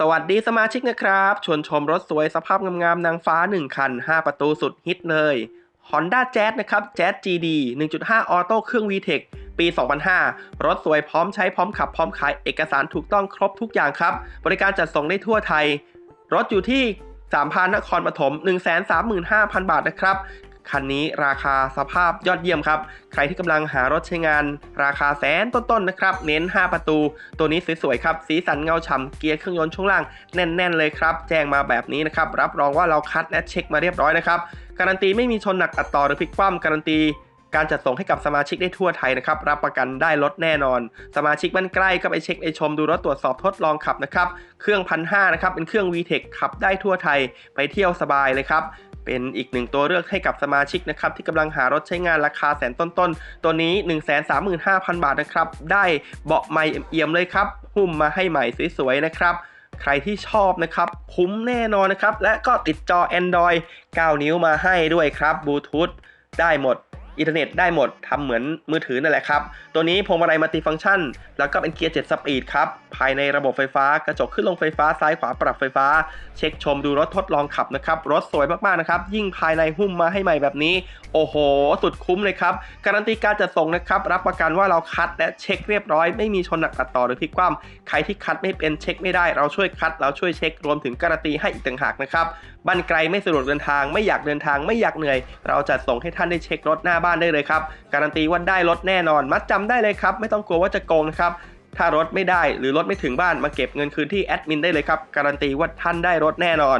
สวัสดีสมาชิกนะครับ ชวนชมรถสวยสภาพงามๆนางฟ้า 1 คัน 5 ประตูสุดฮิตเลย Honda Jazz นะครับ Jazz GD 1.5 ออโต้เครื่อง VTEC ปี 2005 รถสวยพร้อมใช้พร้อมขับพร้อมขายเอกสารถูกต้องครบทุกอย่างครับ บริการจัดส่งได้ทั่วไทย รถอยู่ที่3,000นครปฐม135,000 บาทนะครับ คันนี้ราคาสภาพยอดเยี่ยมครับ ใครที่กำลังหารถใช้งาน ราคาแสนต้นๆนะครับ เน้น 5 ประตู ตัวนี้สวยๆครับ สีสันเงาฉ่ำเกียร์เครื่องยนต์ช่วงล่างแน่นๆเลยครับ แจ้งมาแบบนี้นะครับ รับรองว่าเราคัดและเช็คมาเรียบร้อยนะครับ การันตีไม่มีชนหนักตัดต่อหรือพลิกคว่ำการันตีการจัดส่งให้กับสมาชิกได้ทั่วไทยนะครับ รับประกันได้รถแน่นอน สมาชิกบ้านใกล้ก็ไปเช็คไปชมดูรถตรวจสอบทดลองขับนะครับ เครื่องพันห้านะครับ เป็นเครื่อง VTEC ขับได้ทั่วไทยไปเที่ยวสบายเลยครับ เป็นอีกหนึ่งตัวเลือกให้กับสมาชิกนะครับที่กำลังหารถใช้งานราคาแสนต้นๆตัวนี้ 135,000 บาทนะครับได้เบาะใหม่เอี่ยมเลยครับหุ้มมาให้ใหม่สวยๆนะครับใครที่ชอบนะครับคุ้มแน่นอนนะครับ และก็ติดจอ Android 9 นิ้วมาให้ด้วยครับบลูทูธได้หมด อินเทอร์เน็ตได้หมดทำเหมือนมือถือนั่นแหละครับ ตัวนี้พวงมาลัยมัลติฟังก์ชัน แล้วก็เป็นเกียร์7สปีดครับ ภายในระบบไฟฟ้ากระจกขึ้นลงไฟฟ้าซ้ายขวาปรับไฟฟ้า เช็คชมดูรถทดลองขับนะครับ รถสวยมากๆนะครับ ยิ่งภายในหุ้มมาให้ใหม่แบบนี้ โอ้โห สุดคุ้มเลยครับ การันตีการจัดส่งนะครับ รับประกันว่าเราคัดและเช็คเรียบร้อย ไม่มีชนหนักตัดต่อหรือพลิกคว่ำใครที่คัดไม่เป็นเช็คไม่ได้ เราช่วยคัด เราช่วยเช็ครวมถึงการันตีให้อีกต่างหากนะครับบ้านไกลไม่สะดวกเดินทางไม่อยากเดินทางไม่อยากเหนื่อย เราจัดส่งให้ท่านได้เช็ครถหน้าบ้านได้เลยครับ การันตีว่าได้รถแน่นอน มัดจำได้เลยครับ ไม่ต้องกลัวว่าจะโกงนะครับ ถ้ารถไม่ได้หรือรถไม่ถึงบ้านมาเก็บเงินคืนที่แอดมินได้เลยครับ การันตีว่าท่านได้รถแน่นอน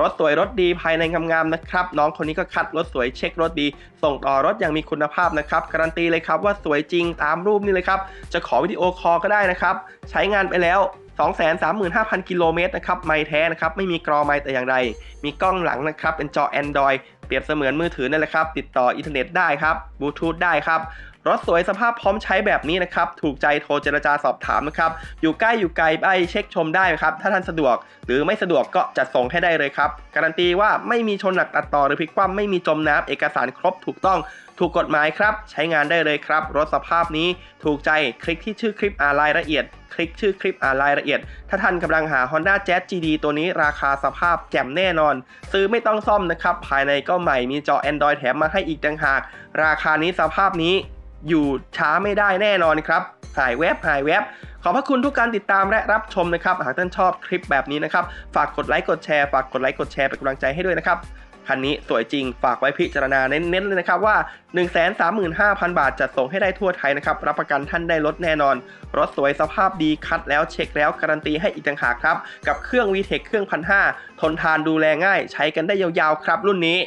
รถสวยรถดีภายในงามๆนะครับ น้องคนนี้ก็คัดรถสวยเช็ครถดี ส่งต่อรถอย่างมีคุณภาพนะครับ การันตีเลยครับว่าสวยจริงตามรูปนี่เลยครับ จะขอวิดีโอคอลก็ได้นะครับ ใช้งานไปแล้ว 235,000 กิโลเมตรนะครับไม่แท้นะครับไม่มีกรอไม่แต่อย่างใดมีกล้องหลังนะครับเป็นจอ Android เปรียบเสมือนมือถือนั่นแหละครับ ติดต่ออินเทอร์เน็ตได้ครับบลูทูธได้ครับ รถสวยสภาพพร้อมใช้แบบนี้นะครับ ถูกใจโทรเจรจาสอบถามนะครับ อยู่ใกล้อยู่ไกลไปเช็คชมได้ครับ ถ้าท่านสะดวก หรือไม่สะดวกก็จัดส่งให้ได้เลยครับ การันตีว่าไม่มีชนหนักตัดต่อหรือพลิกคว่ำไม่มีจมน้ำเอกสารครบถูกต้องถูกกฎหมายครับ ใช้งานได้เลยครับ รถสภาพนี้ถูกใจคลิกที่ชื่อคลิปอ่านรายละเอียด คลิกชื่อคลิปอ่านรายละเอียด ถ้าท่านกำลังหา Honda Jazz GD ตัวนี้ราคาสภาพแจ่มแน่นอน ซื้อไม่ต้องซ่อมนะครับ ภายในก็ใหม่มีจอ Android แถมมาให้อีกต่างหาก ราคานี้สภาพนี้ อยู่ช้าไม่ได้แน่นอนครับ หายแวบหายแวบ ขอบพระคุณทุกการติดตามและรับชมนะครับ หากท่านชอบคลิปแบบนี้นะครับ ฝากกดไลค์กดแชร์ฝากกดไลค์กดแชร์เป็นกำลังใจให้ด้วยนะครับคันนี้สวยจริงฝากไว้พิจารณาเน้นๆเลยนะครับว่า 135,000 บาทจัดส่งให้ได้ทั่วไทยนะครับ รับประกันท่านได้รถแน่นอน รถสวยสภาพดีคัดแล้วเช็คแล้วการันตีให้อีกต่างหากครับ กับเครื่อง VTEC เครื่องพันห้าทนทานดูแลง่าย ใช้กันได้ยาวๆครับรุ่นนี้